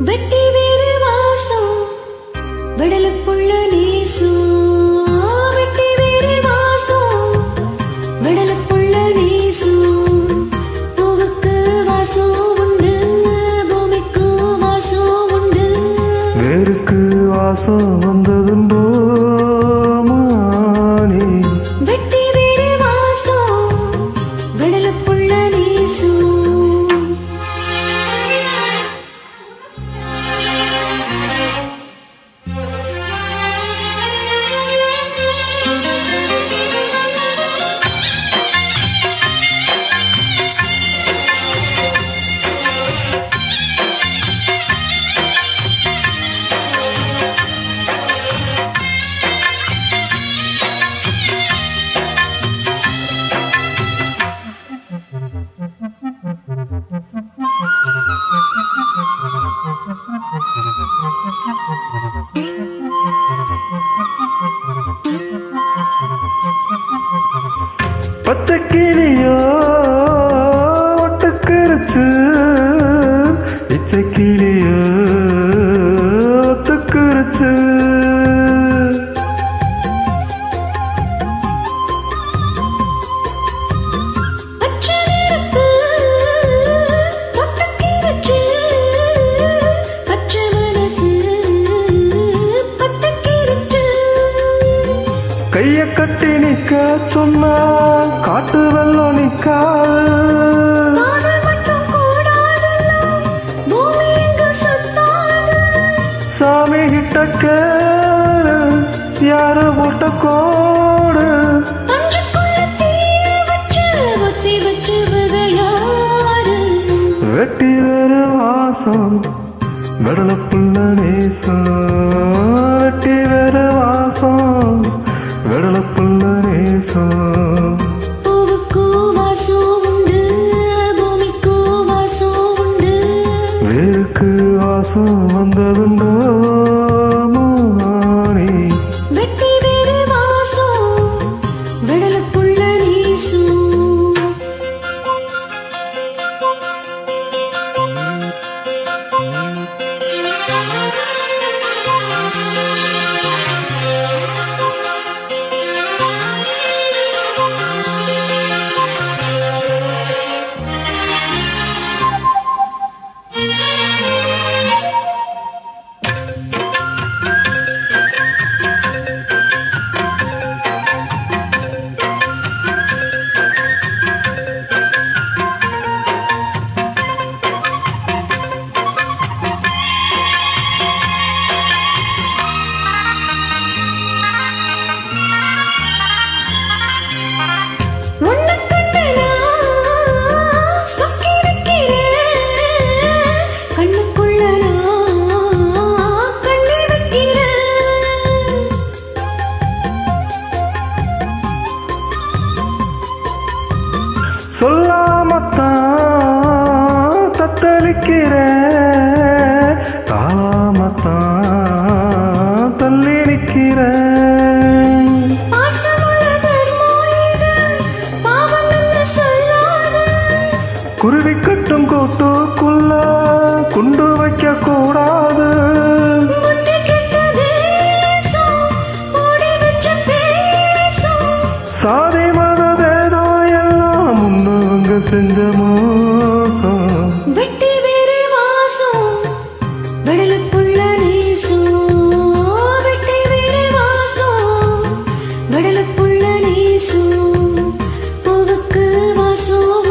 வெட்டி வேறு வாசம் விடலுக்குள்ள நேசம் வெட்டி வேறு வாசம் விடலப்புள்ள நேசம் பூவுக்கு வாசம் உண்டு பூமிக்கு வாசம் உண்டு. வேருக்கு வாசம் வந்ததுண்டோ ஒட்டுக்கிருச்சு இச்சை கிளியோ ஒத்துக்கிருச்சு பச்சை நெருப்பு தொட்டுக்கிருச்சு. பச்சை மனசு பத்துக்கிருச்சு. கைய கட்டி நிக்க சொன்னா காட்டு வெள்ளம் நிக்காது சாமி கிட்ட கேளு யாரு போட்ட கோடு? வெட்டி வேறு வாசம் வெடலப்புள்ள நேசம். வாசம் வந்ததுண்டோ. சொல்லாமத்தான் தத்தளிக்கிறேன். தாமத்தான் தள்ளி நிற்கிறேன். குருவி கட்டும் கூட்டுக்குள்ள குண்டு வைக்க கூடாது செஞ்ச மோசம். வெட்டி வேறு வாசம் வெடலுக்குள்ள நேசம் வெட்டி வேறு வாசம் வெடலுக்குள்ள நேசம் பூவுக்கு வாசம்